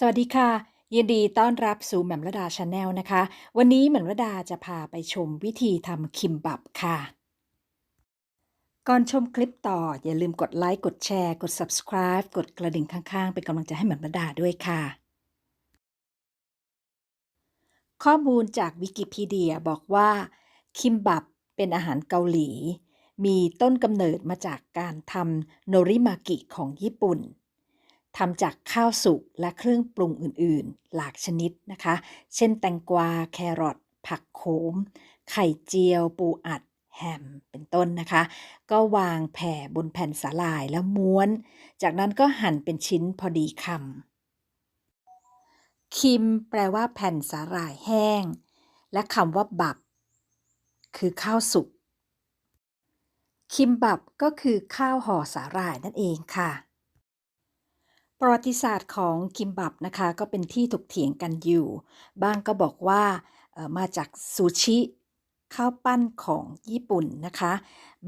สวัสดีค่ะ ยินดีต้อนรับสู่แหม่มระดาชาแนลนะคะ วันนี้แหม่มระดาจะพาไปชมวิธีทำคิมบับค่ะ ก่อนชมคลิปต่ออย่าลืมกดไลค์กดแชร์ กด subscribe กดกระดิ่งข้างๆ เป็นกำลังใจให้แหม่มระดาด้วยค่ะ ข้อมูลจากวิกิพีเดียบอกว่า คิมบับเป็นอาหารเกาหลี มีต้นกำเนิดมาจากการทำโนริมากิของญี่ปุ่น ทำจากข้าวสุกและเครื่องปรุงอื่นๆ หลากชนิดนะคะ เช่นแตงกวา แครอท ผักโขม ไข่เจียว ปูอัด แฮม เป็นต้นนะคะ ก็วางแผ่บนแผ่นสาลายแล้วม้วน จากนั้นก็หั่นเป็นชิ้นพอดีคำคิมแปลว่าแผ่นสาหร่ายแห้ง และคำว่าบับ คือข้าวสุก คิมบับก็คือข้าวห่อสาหร่ายนั่นเองค่ะ ประวัติศาสตร์ของคิมบับนะคะก็เป็นที่ถกเถียงกันอยู่ บ้างก็บอกว่ามาจากซูชิข้าวปั้นของญี่ปุ่นนะคะ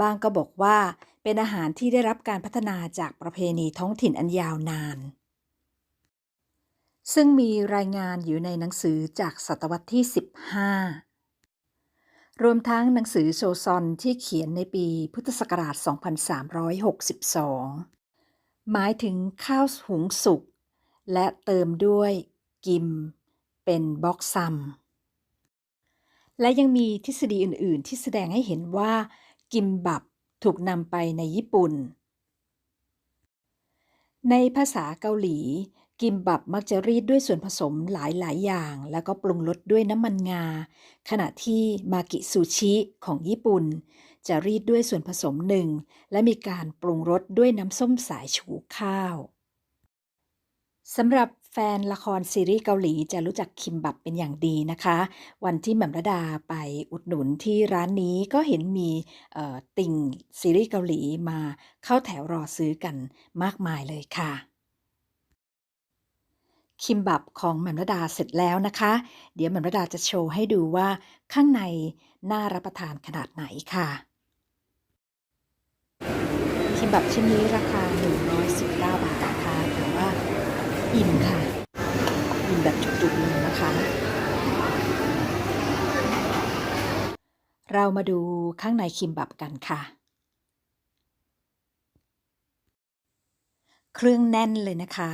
บางก็บอกว่าเป็นอาหารที่ได้รับการพัฒนาจากประเพณีท้องถิ่นอันยาวนาน ซึ่งมีรายงานอยู่ในหนังสือจากศตวรรษที่ 15 รวมทั้งหนังสือโชซอนที่เขียนในปีพุทธศักราช 2362 หมายถึงข้าวหุงสุก และเติมด้วยกิม เป็นบ็อกซัม และยังมีทฤษฎีอื่น ๆ ที่แสดงให้เห็นว่า กิมบับถูกนำไปในญี่ปุ่น ในภาษาเกาหลี กิมบับมักจะรีดด้วยส่วนผสมหลาย ๆ อย่าง แล้วก็ปรุงรสด้วยน้ำมันงา ขณะที่มากิซูชิของญี่ปุ่น จะรีดด้วยส่วนผสมหนึ่ง และมีการปรุงรสด้วยน้ำส้มสายชูข้าวสำหรับแฟนละครซีรีส์เกาหลีจะรู้จักคิมบับเป็นอย่างดีนะคะ วันที่แหม่มระดาไปอุดหนุนที่ร้านนี้ก็เห็นมีติ่งซีรีส์เกาหลีมาเข้าแถวรอซื้อกันมากมายเลยค่ะ คิมบับของแหม่มระดาเสร็จแล้วนะคะ เดี๋ยวแหม่มระดาจะโชว์ให้ดูว่าข้างในน่ารับประทานขนาดไหนค่ะ คิมบับชิ้นนี้ราคา 119 บาทนะคะแต่ว่าอิ่มค่ะ อิ่มแบบจุกๆเลยนะคะ เรามาดูข้างในคิมบับกันค่ะ เครื่องแน่นเลยนะคะ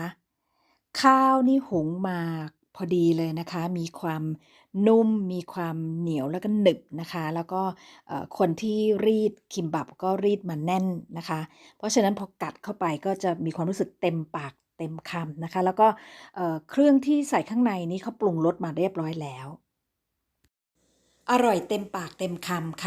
ข้าวนี่หุงมา พอดีเลยนะคะ มีความนุ่ม มีความเหนียวแล้วก็หนึบนะคะ แล้วก็คนที่รีดคิมบับก็รีดมาแน่นนะคะ เพราะฉะนั้นพอกัดเข้าไปก็จะมีความรู้สึกเต็มปากเต็มคำนะคะ แล้วก็เครื่องที่ใส่ข้างในนี้เขาปรุงรสมาเรียบร้อยแล้ว อร่อยเต็มปากเต็มคำค่ะ